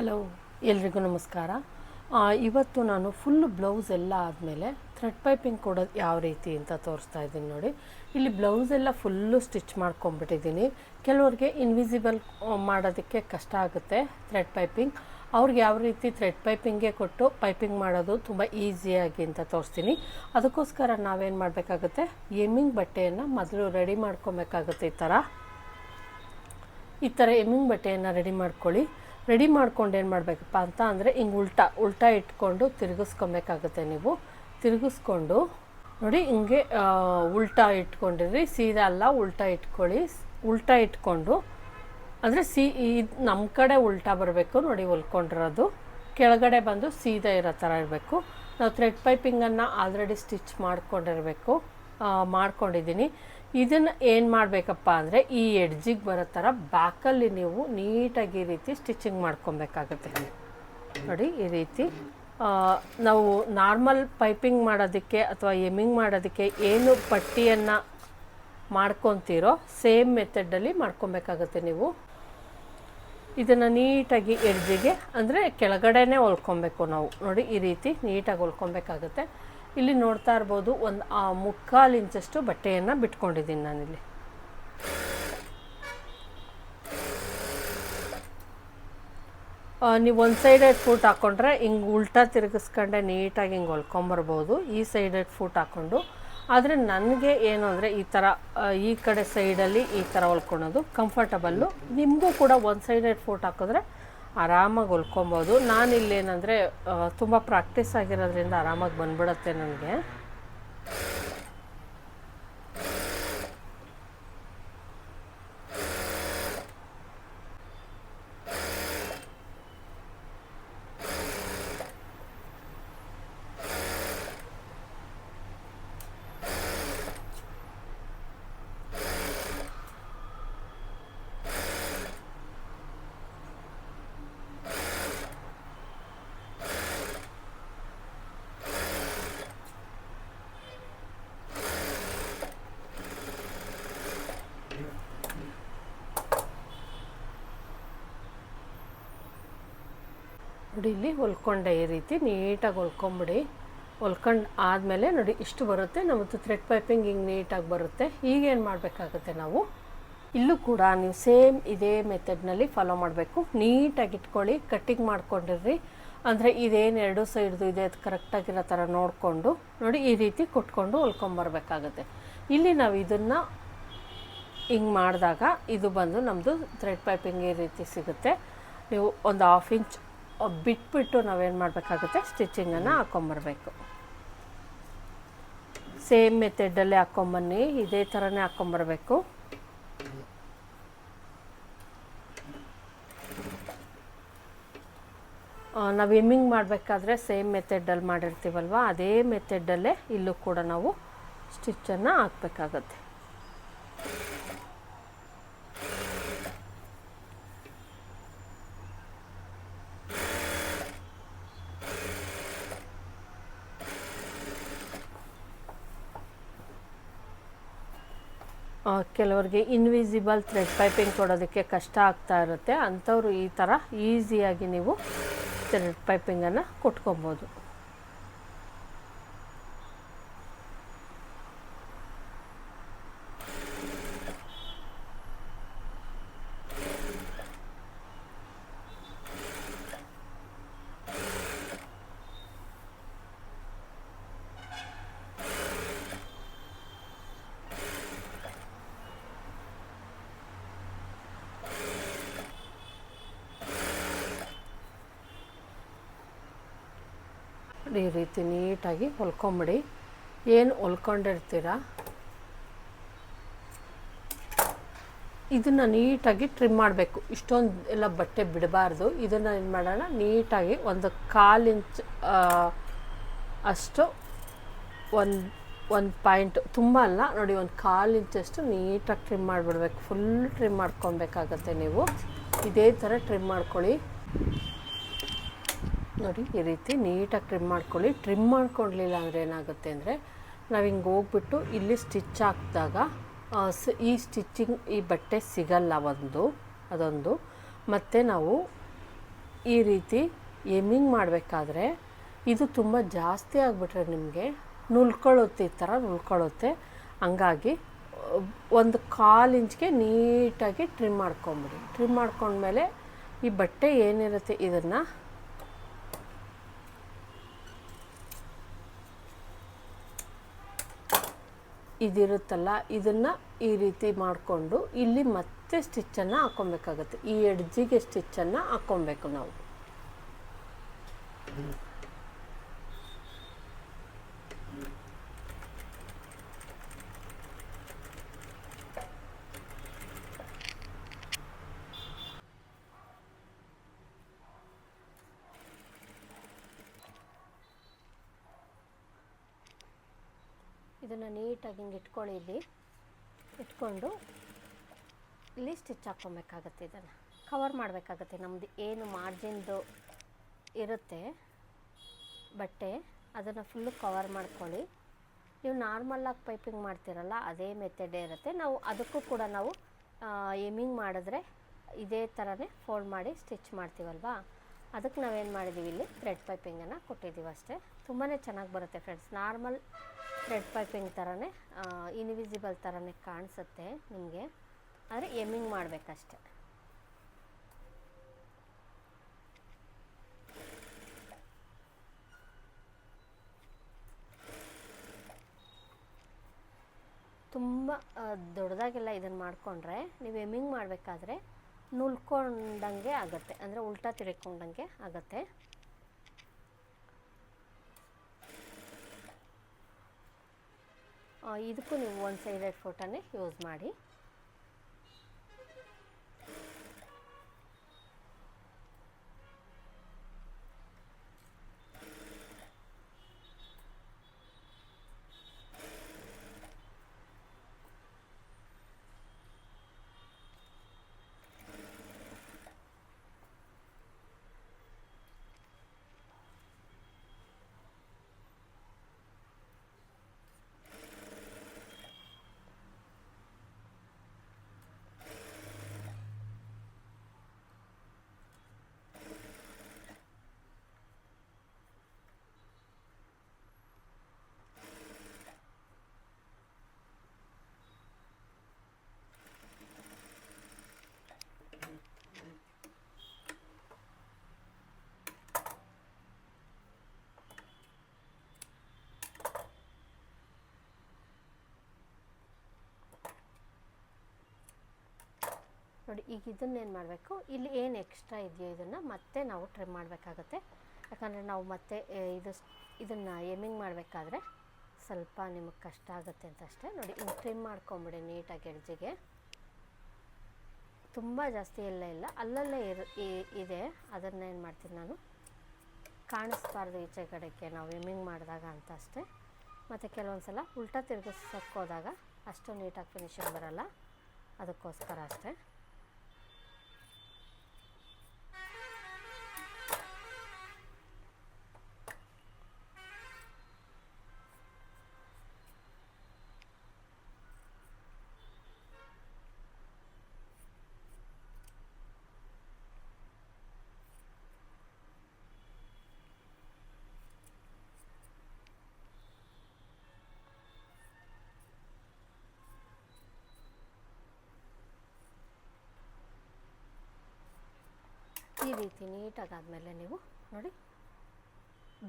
Hello, ಎಲ್ರಿಗೂ ನಮಸ್ಕಾರ. ಇವತ್ತು ನಾನು ಫುಲ್ ಬ್ಲೌಸ್ ಎಲ್ಲ ಆದಮೇಲೆ ಥ್ರೆಡ್ ಪೈಪಿಂಗ್ ಕೊಡೋದು ಯಾವ ರೀತಿ ಅಂತ ತೋರಿಸ್ತಾ ಇದ್ದೀನಿ ನೋಡಿ. ಇಲ್ಲಿ ಬ್ಲೌಸ್ ಎಲ್ಲ ಫುಲ್ಲು ಸ್ಟಿಚ್ ಮಾಡ್ಕೊಂಬಿಟ್ಟಿದ್ದೀನಿ ಕೆಲವ್ರಿಗೆ ಇನ್ವಿಸಿಬಲ್ ಮಾಡೋದಕ್ಕೆ ಕಷ್ಟ ಆಗುತ್ತೆ ಥ್ರೆಡ್ ಪೈಪಿಂಗ್ ಅವ್ರಿಗೆ ಯಾವ ರೀತಿ ಥ್ರೆಡ್ ಪೈಪಿಂಗೆ ಕೊಟ್ಟು ಪೈಪಿಂಗ್ ಮಾಡೋದು ತುಂಬ ಈಸಿಯಾಗಿ ಅಂತ ತೋರಿಸ್ತೀನಿ. ಅದಕ್ಕೋಸ್ಕರ ನಾವೇನು ಮಾಡಬೇಕಾಗುತ್ತೆ, ಎಮ್ಮಿಂಗ್ ಬಟ್ಟೆಯನ್ನು ಮೊದಲು ರೆಡಿ ಮಾಡ್ಕೊಬೇಕಾಗುತ್ತೆ ಈ ಥರ ಈ ಥರ ಎಮ್ಮಿಂಗ್ ಬಟ್ಟೆಯನ್ನು ರೆಡಿ ಮಾಡ್ಕೊಳ್ಳಿ. ರೆಡಿ ಮಾಡ್ಕೊಂಡು ಏನು ಮಾಡಬೇಕಪ್ಪ ಅಂತ ಅಂದರೆ ಹಿಂಗೆ ಉಲ್ಟಾ ಉಲ್ಟಾ ಇಟ್ಕೊಂಡು ತಿರುಗಿಸ್ಕೊಬೇಕಾಗುತ್ತೆ ನೀವು. ತಿರುಗಿಸ್ಕೊಂಡು ನೋಡಿ ಹಿಂಗೆ ಉಲ್ಟಾ ಇಟ್ಕೊಂಡಿರಿ. ಸೀದಾ ಅಲ್ಲ ಉಲ್ಟಾ ಇಟ್ಕೊಳ್ಳಿ. ಉಲ್ಟಾ ಇಟ್ಕೊಂಡು ಅಂದರೆ ಸಿ ಇದು ನಮ್ಮ ಕಡೆ ಉಲ್ಟಾ ಬರಬೇಕು ನೋಡಿ ಹೊಲ್ಕೊಂಡಿರೋದು. ಕೆಳಗಡೆ ಬಂದು ಸೀದಾ ಇರೋ ಥರ ಇರಬೇಕು. ನಾವು ಥ್ರೆಡ್ ಪೈಪಿಂಗನ್ನು ಆಲ್ರೆಡಿ ಸ್ಟಿಚ್ ಮಾಡ್ಕೊಂಡಿರಬೇಕು. ಮಾಡ್ಕೊಂಡಿದ್ದೀನಿ ಇದನ್ನು ಏನು ಮಾಡಬೇಕಪ್ಪ ಅಂದರೆ ಈ ಎಡ್ಜಿಗೆ ಬರೋ ಥರ ಬ್ಯಾಕಲ್ಲಿ ನೀವು ನೀಟಾಗಿ ಈ ರೀತಿ ಸ್ಟಿಚಿಂಗ್ ಮಾಡ್ಕೊಬೇಕಾಗುತ್ತೆ. ನೋಡಿ, ಈ ರೀತಿ ನಾವು ನಾರ್ಮಲ್ ಪೈಪಿಂಗ್ ಮಾಡೋದಕ್ಕೆ ಅಥವಾ ಎಮಿಂಗ್ ಮಾಡೋದಕ್ಕೆ ಏನು ಪಟ್ಟಿಯನ್ನು ಮಾಡ್ಕೊತೀರೋ ಸೇಮ್ ಮೆಥಡಲ್ಲಿ ಮಾಡ್ಕೊಬೇಕಾಗುತ್ತೆ ನೀವು. ಇದನ್ನು ನೀಟಾಗಿ ಎಡ್ಜಿಗೆ ಅಂದರೆ ಕೆಳಗಡೆನೇ ಹೊಲ್ಕೊಬೇಕು ನಾವು. ನೋಡಿ, ಈ ರೀತಿ ನೀಟಾಗಿ ಹೊಲ್ಕೊಬೇಕಾಗುತ್ತೆ. ಇಲ್ಲಿ ನೋಡ್ತಾ ಇರ್ಬೋದು ಒಂದು ಮುಕ್ಕಾಲು ಇಂಚಷ್ಟು ಬಟ್ಟೆಯನ್ನು ಬಿಟ್ಕೊಂಡಿದ್ದೀನಿ ನಾನಿಲ್ಲಿ. ನೀವು ಒಂದು ಸೈಡೆಡ್ ಫೂಟ್ ಹಾಕ್ಕೊಂಡ್ರೆ ಹಿಂಗೆ ಉಲ್ಟಾ ತಿರುಗಿಸ್ಕೊಂಡೆ ನೀಟಾಗಿ ಹಿಂಗೆ ಹೊಲ್ಕೊಂಬರ್ಬೋದು. ಈ ಸೈಡೆಡ್ ಫೂಟ್ ಹಾಕ್ಕೊಂಡು ಆದರೆ ನನಗೆ ಏನು ಅಂದರೆ ಈ ಥರ ಈ ಕಡೆ ಸೈಡಲ್ಲಿ ಈ ಥರ ಹೊಲ್ಕೊಳೋದು ಕಂಫರ್ಟಬಲ್ಲು ನಿಮಗೂ ಕೂಡ ಒಂದು ಸೈಡೆಡ್ ಫೂಟ್ ಹಾಕಿದ್ರೆ ಆರಾಮಾಗಿ ಹೊಲ್ಕೊಬೋದು ನಾನಿಲ್ಲೇನಂದರೆ ತುಂಬ ಪ್ರಾಕ್ಟೀಸ್ ಆಗಿರೋದ್ರಿಂದ ಆರಾಮಾಗಿ ಬಂದ್ಬಿಡತ್ತೆ ನನಗೆ. ನೋಡಿ, ಇಲ್ಲಿ ಹೊಲ್ಕೊಂಡೆ ಈ ರೀತಿ ನೀಟಾಗಿ ಹೊಲ್ಕೊಂಬಿಡಿ. ಹೊಲ್ಕೊಂಡು ಆದಮೇಲೆ ನೋಡಿ, ಇಷ್ಟು ಬರುತ್ತೆ. ನಮ್ಮದು ಥ್ರೆಡ್ ಪೈಪಿಂಗ್ ಹಿಂಗೆ ನೀಟಾಗಿ ಬರುತ್ತೆ. ಈಗೇನು ಮಾಡಬೇಕಾಗುತ್ತೆ ನಾವು? ಇಲ್ಲೂ ಕೂಡ ನೀವು ಸೇಮ್ ಇದೇ ಮೆಥಡ್ನಲ್ಲಿ ಫಾಲೋ ಮಾಡಬೇಕು. ನೀಟಾಗಿ ಇಟ್ಕೊಳ್ಳಿ ಕಟ್ಟಿಂಗ್ ಮಾಡ್ಕೊಂಡಿರ್ರಿ. ಅಂದರೆ ಇದೇನು ಎರಡು ಸೈಡ್ದು ಇದೆ ಅದು ಕರೆಕ್ಟಾಗಿರೋ ಥರ ನೋಡಿಕೊಂಡು, ನೋಡಿ, ಈ ರೀತಿ ಕೊಟ್ಕೊಂಡು ಹೊಲ್ಕೊಂಬರ್ಬೇಕಾಗತ್ತೆ. ಇಲ್ಲಿ ನಾವು ಇದನ್ನು ಹಿಂಗೆ ಮಾಡಿದಾಗ ಇದು ಬಂದು ನಮ್ಮದು ಥ್ರೆಡ್ ಪೈಪಿಂಗ್ ಈ ರೀತಿ ಸಿಗುತ್ತೆ. ನೀವು ಒಂದು ಹಾಫ್ ಇಂಚ್ ಬಿಟ್ಬಿಟ್ಟು ನಾವೇನು ಮಾಡಬೇಕಾಗುತ್ತೆ? ಸ್ಟಿಚಿಂಗನ್ನು ಹಾಕ್ಕೊಂಬರ್ಬೇಕು ಸೇಮ್ ಮೆಥಡಲ್ಲೇ ಹಾಕ್ಕೊಂಬನ್ನಿ ಇದೇ ಥರನೇ ಹಾಕ್ಕೊಂಬರ್ಬೇಕು ನಾವು ಎಮ್ಮಿಂಗ್ ಮಾಡಬೇಕಾದ್ರೆ ಸೇಮ್ ಮೆಥಡಲ್ಲಿ ಮಾಡಿರ್ತೀವಲ್ವ? ಅದೇ ಮೆಥಡಲ್ಲೇ ಇಲ್ಲೂ ಕೂಡ ನಾವು ಸ್ಟಿಚ್ಚನ್ನು ಹಾಕ್ಬೇಕಾಗತ್ತೆ. ಕೆಲವರಿಗೆ ಇನ್ವಿಸಿಬಲ್ ಥ್ರೆಡ್ ಪೈಪಿಂಗ್ ಕೊಡೋದಕ್ಕೆ ಕಷ್ಟ ಆಗ್ತಾ ಇರುತ್ತೆ. ಅಂಥವ್ರು ಈ ಥರ ಈಸಿಯಾಗಿ ನೀವು ಥ್ರೆಡ್ ಪೈಪಿಂಗನ್ನು ಕೊಟ್ಕೊಬೋದು. ಈ ರೀತಿ ನೀಟಾಗಿ ಹೊಲ್ಕೊಂಬಿಡಿ. ಏನು ಹೊಲ್ಕೊಂಡಿರ್ತೀರ? ಇದನ್ನು ನೀಟಾಗಿ ಟ್ರಿಮ್ ಮಾಡಬೇಕು. ಇಷ್ಟೊಂದು ಎಲ್ಲ ಬಟ್ಟೆ ಬಿಡಬಾರ್ದು. ಇದನ್ನು ಏನು ಮಾಡೋಣ? ನೀಟಾಗಿ ಒಂದು ಕಾಲು ಇಂಚ್ ಅಷ್ಟು ಒಂದು ಒಂದು ಪಾಯಿಂಟ್. ತುಂಬ ಅಲ್ಲ, ನೋಡಿ ಒಂದು ಕಾಲು ಇಂಚಷ್ಟು ನೀಟಾಗಿ ಟ್ರಿಮ್ ಮಾಡಿಬಿಡ್ಬೇಕು. ಫುಲ್ ಟ್ರಿಮ್ ಮಾಡ್ಕೊಬೇಕಾಗತ್ತೆ ನೀವು. ಇದೇ ಥರ ಟ್ರಿಮ್ ಮಾಡ್ಕೊಳ್ಳಿ. ನೋಡಿ, ಈ ರೀತಿ ನೀಟಾಗಿ ಟ್ರಿಮ್ ಮಾಡ್ಕೊಳ್ಳಿ. ಟ್ರಿಮ್ ಮಾಡ್ಕೊಳ್ಲಿಲ್ಲ ಅಂದರೆ ಏನಾಗುತ್ತೆ ಅಂದರೆ, ನಾವು ಹಿಂಗೆ ಹೋಗ್ಬಿಟ್ಟು ಇಲ್ಲಿ ಸ್ಟಿಚ್ ಹಾಕಿದಾಗ ಈ ಸ್ಟಿಚ್ಚಿಂಗ್ ಈ ಬಟ್ಟೆ ಸಿಗಲ್ಲ ಒಂದು, ಅದೊಂದು. ಮತ್ತು ನಾವು ಈ ರೀತಿ ಎಮ್ಮಿಂಗ್ ಮಾಡಬೇಕಾದ್ರೆ, ಇದು ತುಂಬ ಜಾಸ್ತಿ ಆಗಿಬಿಟ್ರೆ ನಿಮಗೆ ನುಲ್ಕೊಳ್ಳುತ್ತೆ ಈ ಥರ ನುಲ್ಕೊಳ್ಳುತ್ತೆ ಹಂಗಾಗಿ, ಒಂದು ಕಾಲು ಇಂಚ್ಗೆ ನೀಟಾಗಿ ಟ್ರಿಮ್ ಮಾಡ್ಕೊಂಬಿಡಿ. ಟ್ರಿಮ್ ಮಾಡ್ಕೊಂಡ್ಮೇಲೆ ಈ ಬಟ್ಟೆ ಏನಿರುತ್ತೆ, ಇದನ್ನು ಇದಿರುತ್ತಲ್ಲ ಇದನ್ನು ಈ ರೀತಿ ಮಾಡಿಕೊಂಡು ಇಲ್ಲಿ ಮತ್ತೆ ಸ್ಟಿಚ್ಚನ್ನು ಹಾಕ್ಕೊಬೇಕಾಗತ್ತೆ ಈ ಎಡ್ಜಿಗೆ ಸ್ಟಿಚ್ಚನ್ನು ಹಾಕ್ಕೊಬೇಕು ನಾವು. ಇದನ್ನು ನೀಟಾಗಿ ಹಿಂಗೆ ಇಟ್ಕೊಳ್ಳಿ ಇಲ್ಲಿ. ಇಟ್ಕೊಂಡು ಇಲ್ಲಿ ಸ್ಟಿಚ್ ಹಾಕ್ಕೊಬೇಕಾಗತ್ತೆ ಇದನ್ನು. ಕವರ್ ಮಾಡಬೇಕಾಗತ್ತೆ. ನಮ್ಮದು ಏನು ಮಾರ್ಜಿನ್ದು ಇರುತ್ತೆ, ಬಟ್ಟೆ, ಅದನ್ನು ಫುಲ್ಲು ಕವರ್ ಮಾಡ್ಕೊಳ್ಳಿ. ನೀವು ನಾರ್ಮಲ್ಲಾಗಿ ಪೈಪಿಂಗ್ ಮಾಡ್ತೀರಲ್ಲ, ಅದೇ ಮೆಥಡೇ ಇರುತ್ತೆ. ನಾವು ಅದಕ್ಕೂ ಕೂಡ ನಾವು ಏಮಿಂಗ್ ಮಾಡಿದ್ರೆ ಇದೇ ಥರನೇ ಫೋಲ್ಡ್ ಮಾಡಿ ಸ್ಟಿಚ್ ಮಾಡ್ತೀವಲ್ವಾ? ಅದಕ್ಕೆ ನಾವೇನು ಮಾಡಿದ್ದೀವಿ ಇಲ್ಲಿ ಥ್ರೆಡ್ ಪೈಪಿಂಗನ್ನು ಕೊಟ್ಟಿದ್ದೀವಿ ಅಷ್ಟೇ. ತುಂಬಾ ಚೆನ್ನಾಗಿ ಬರುತ್ತೆ ಫ್ರೆಂಡ್ಸ್ ನಾರ್ಮಲ್ ಥ್ರೆಡ್ ಪೈಪಿಂಗ್ ಥರನೇ ಇನ್ವಿಸಿಬಲ್ ಥರನೇ ಕಾಣಿಸುತ್ತೆ ನಿಮಗೆ. ಆದರೆ ಎಮ್ಮಿಂಗ್ ಮಾಡಬೇಕಷ್ಟೆ. ತುಂಬ ದೊಡ್ಡದಾಗೆಲ್ಲ ಇದನ್ನು ಮಾಡಿಕೊಂಡ್ರೆ ನೀವು ಎಮ್ಮಿಂಗ್ ಮಾಡಬೇಕಾದ್ರೆ ನುಲ್ಕೊಂಡಂಗೆ ಆಗುತ್ತೆ. ಅಂದರೆ ಉಲ್ಟಾ ತಿರ್ಕೊಂಡಂಗೆ ಆಗುತ್ತೆ. ಇದಕ್ಕೂ ನೀವು ಒಂದು ಸೈಡೆಡ್ ಫೋಟೋನೇ ಯೂಸ್ ಮಾಡಿ. ನೋಡಿ, ಈಗ ಇದನ್ನೇನು ಮಾಡಬೇಕು? ಇಲ್ಲಿ ಏನು ಎಕ್ಸ್ಟ್ರಾ ಇದೆಯೋ ಇದನ್ನು ಮತ್ತೆ ನಾವು ಟ್ರಿಮ್ ಮಾಡಬೇಕಾಗತ್ತೆ. ಯಾಕಂದರೆ ನಾವು ಮತ್ತೆ ಇದು ಇದನ್ನು ಎಮ್ಮಿಂಗ್ ಮಾಡಬೇಕಾದ್ರೆ ಸ್ವಲ್ಪ ನಿಮಗೆ ಕಷ್ಟ ಆಗುತ್ತೆ ಅಂತ ಅಷ್ಟೇ. ನೋಡಿ ಹಿಂಗೆ ಟ್ರಿಮ್ ಮಾಡ್ಕೊಂಬಿಡಿ ನೀಟಾಗಿ ಎಡ್ಜಿಗೆ. ತುಂಬ ಜಾಸ್ತಿ ಎಲ್ಲ ಇಲ್ಲ. ಅಲ್ಲಲ್ಲೇ ಇರು ಇದೆ. ಅದನ್ನು ಏನು ಮಾಡ್ತೀನಿ ನಾನು? ಕಾಣಿಸ್ಬಾರ್ದು ಈಚೆ ಕಡೆಗೆ ನಾವು ಎಮ್ಮಿಂಗ್ ಮಾಡಿದಾಗ ಅಂತ ಅಷ್ಟೇ. ಮತ್ತು ಕೆಲವೊಂದು ಸಲ ಉಲ್ಟಾ ತಿರ್ಗಿಸ್ಕೋದಾಗ ಅಷ್ಟು ನೀಟಾಗಿ ಫಿನಿಶಿಂಗ್ ಬರಲ್ಲ. ಅದಕ್ಕೋಸ್ಕರ ಅಷ್ಟೇ. ಈ ರೀತಿ ನೀಟಾಗಿ ಆದಮೇಲೆ ನೀವು ನೋಡಿ,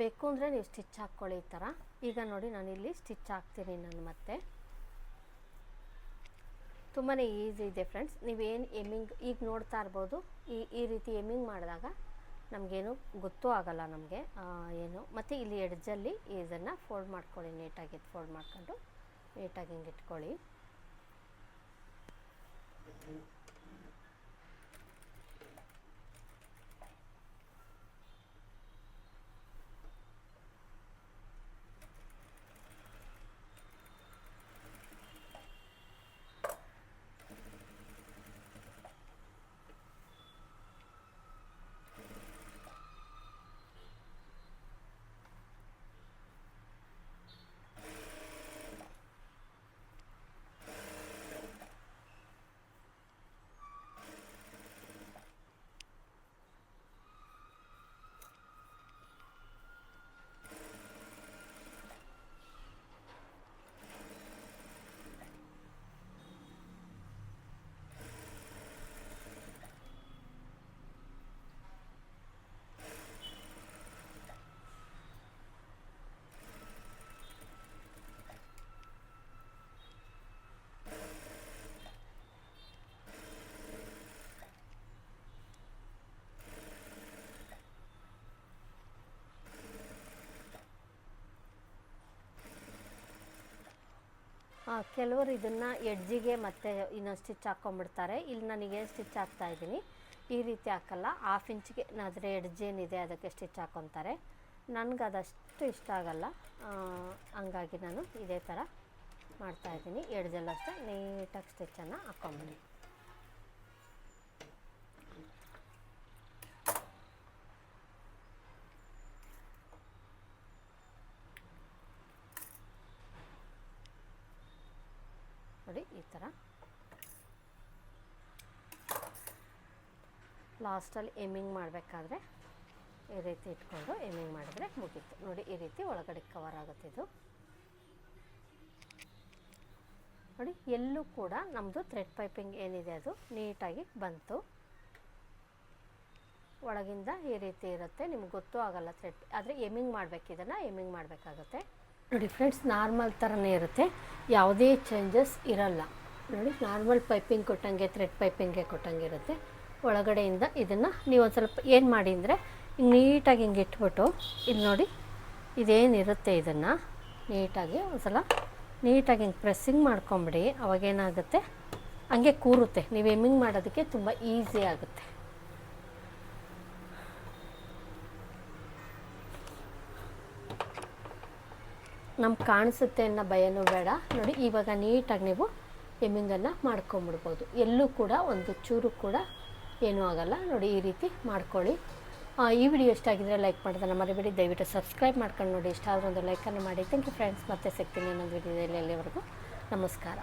ಬೇಕು ಅಂದರೆ ನೀವು ಸ್ಟಿಚ್ ಹಾಕ್ಕೊಳ್ಳಿ ಈ ಥರ. ಈಗ ನೋಡಿ ನಾನು ಇಲ್ಲಿ ಸ್ಟಿಚ್ ಹಾಕ್ತೀನಿ ನಾನು ಮತ್ತೆ. ತುಂಬಾ ಈಸಿ ಇದೆ ಫ್ರೆಂಡ್ಸ್. ನೀವೇನು ಎಮ್ಮಿಂಗ್ ಈಗ ನೋಡ್ತಾ ಇರ್ಬೋದು, ಈ ಈ ರೀತಿ ಎಮ್ಮಿಂಗ್ ಮಾಡಿದಾಗ ನಮಗೇನು ಗೊತ್ತೂ ಆಗಲ್ಲ ನಮಗೆ. ಏನು, ಮತ್ತು ಇಲ್ಲಿ ಎಡ್ಜಲ್ಲಿ ಇದನ್ನು ಫೋಲ್ಡ್ ಮಾಡ್ಕೊಳ್ಳಿ, ನೀಟಾಗಿ ಫೋಲ್ಡ್ ಮಾಡ್ಕೊಂಡು ನೀಟಾಗಿ ಹಿಂಗೆ ಇಟ್ಕೊಳ್ಳಿ. ಕೆಲವರು ಇದನ್ನು ಎಡ್ಜಿಗೆ ಮತ್ತು ಇನ್ನೊಂದು ಸ್ಟಿಚ್ ಹಾಕ್ಕೊಂಬಿಡ್ತಾರೆ ಇಲ್ಲಿ ನನಗೆ ಸ್ಟಿಚ್ ಹಾಕ್ತಾ ಇದ್ದೀನಿ. ಈ ರೀತಿ ಹಾಕಲ್ಲ. ಹಾಫ್ ಇಂಚ್ಗೆ ಆದರೆ ಎಡ್ಜ್ ಏನಿದೆ ಅದಕ್ಕೆ ಸ್ಟಿಚ್ ಹಾಕ್ಕೊತಾರೆ ನನಗೆ ಅದಷ್ಟು ಇಷ್ಟ ಆಗಲ್ಲ. ಹಂಗಾಗಿ ನಾನು ಇದೇ ಥರ ಮಾಡ್ತಾಯಿದ್ದೀನಿ ಎಡ್ಜಲ್ಲಷ್ಟೇ ನೀಟಾಗಿ ಸ್ಟಿಚ್ಚನ್ನು ಹಾಕ್ಕೊಂಬಿಡಿ ನೋಡಿ ಈ ಥರ ಲಾಸ್ಟಲ್ಲಿ ಎಮ್ಮಿಂಗ್ ಮಾಡಬೇಕಾದ್ರೆ ಈ ರೀತಿ ಇಟ್ಕೊಂಡು ಎಮ್ಮಿಂಗ್ ಮಾಡಿದ್ರೆ ಮುಗೀತು. ನೋಡಿ, ಈ ರೀತಿ ಒಳಗಡೆ ಕವರ್ ಆಗುತ್ತೆ ಇದು. ನೋಡಿ, ಎಲ್ಲೂ ಕೂಡ ನಮ್ಮದು ಥ್ರೆಡ್ ಪೈಪಿಂಗ್ ಏನಿದೆ ಅದು ನೀಟಾಗಿ ಬಂತು. ಒಳಗಿಂದ ಈ ರೀತಿ ಇರುತ್ತೆ. ನಿಮ್ಗೆ ಗೊತ್ತೂ ಆಗಲ್ಲ ಥ್ರೆಡ್ ಆದರೆ ಎಮ್ಮಿಂಗ್ ಮಾಡಬೇಕು, ಇದನ್ನು ಎಮ್ಮಿಂಗ್ ಮಾಡಬೇಕಾಗುತ್ತೆ. ನೋಡಿ ಫ್ರೆಂಡ್ಸ್ ನಾರ್ಮಲ್ ಥರನೇ ಇರುತ್ತೆ. ಯಾವುದೇ ಚೇಂಜಸ್ ಇರಲ್ಲ. ನೋಡಿ ನಾರ್ಮಲ್ ಪೈಪಿಂಗ್ ಕೊಟ್ಟಂಗೆ ಥ್ರೆಡ್ ಪೈಪಿಂಗೆ ಕೊಟ್ಟಂಗೆ ಇರುತ್ತೆ ಒಳಗಡೆಯಿಂದ ಇದನ್ನು ನೀವು ಒಂದು ಸ್ವಲ್ಪ ಏನು ಮಾಡಿ ಅಂದರೆ ಹಿಂಗೆ ನೀಟಾಗಿ ಹಿಂಗೆ ಇಟ್ಬಿಟ್ಟು ಇಲ್ಲಿ ನೋಡಿ, ಇದೇನಿರುತ್ತೆ ಇದನ್ನು? ನೀಟಾಗಿ ಒಂದು ಸಲ ನೀಟಾಗಿ ಹಿಂಗೆ ಪ್ರೆಸ್ಸಿಂಗ್ ಮಾಡ್ಕೊಂಬಿಡಿ. ಅವಾಗೇನಾಗುತ್ತೆ ಹಂಗೆ ಕೂರುತ್ತೆ. ನೀವು ಎಮ್ಮಿಂಗ್ ಮಾಡೋದಕ್ಕೆ ತುಂಬ ಈಸಿ ಆಗುತ್ತೆ. ನಮ್ಗೆ ಕಾಣಿಸುತ್ತೆ ಅನ್ನೋ ಭಯನೂ ಬೇಡ. ನೋಡಿ, ಇವಾಗ ನೀಟಾಗಿ ನೀವು ಎಮ್ಮಿಂಗನ್ನು ಮಾಡ್ಕೊಂಬಿಡ್ಬೋದು. ಎಲ್ಲೂ ಕೂಡ ಒಂದು ಚೂರು ಕೂಡ ಏನೂ ಆಗಲ್ಲ. ನೋಡಿ, ಈ ರೀತಿ ಮಾಡ್ಕೊಳ್ಳಿ. ಈ ವಿಡಿಯೋ ಇಷ್ಟ ಆಗಿದ್ರೆ ಲೈಕ್ ಮಾಡೋದನ್ನು ಮರಿಬೇಡಿ. ದಯವಿಟ್ಟು ಸಬ್ಸ್ಕ್ರೈಬ್ ಮಾಡ್ಕೊಂಡು ನೋಡಿ. ಇಷ್ಟ ಆದರೂ ಒಂದು ಲೈಕನ್ನು ಮಾಡಿ. Thank you friends. ಮತ್ತೆ ಸಿಗ್ತೀನಿ ಇನ್ನೊಂದು ವಿಡಿಯೋದಲ್ಲಿ ಅಲ್ಲಿವರೆಗೂ. ನಮಸ್ಕಾರ.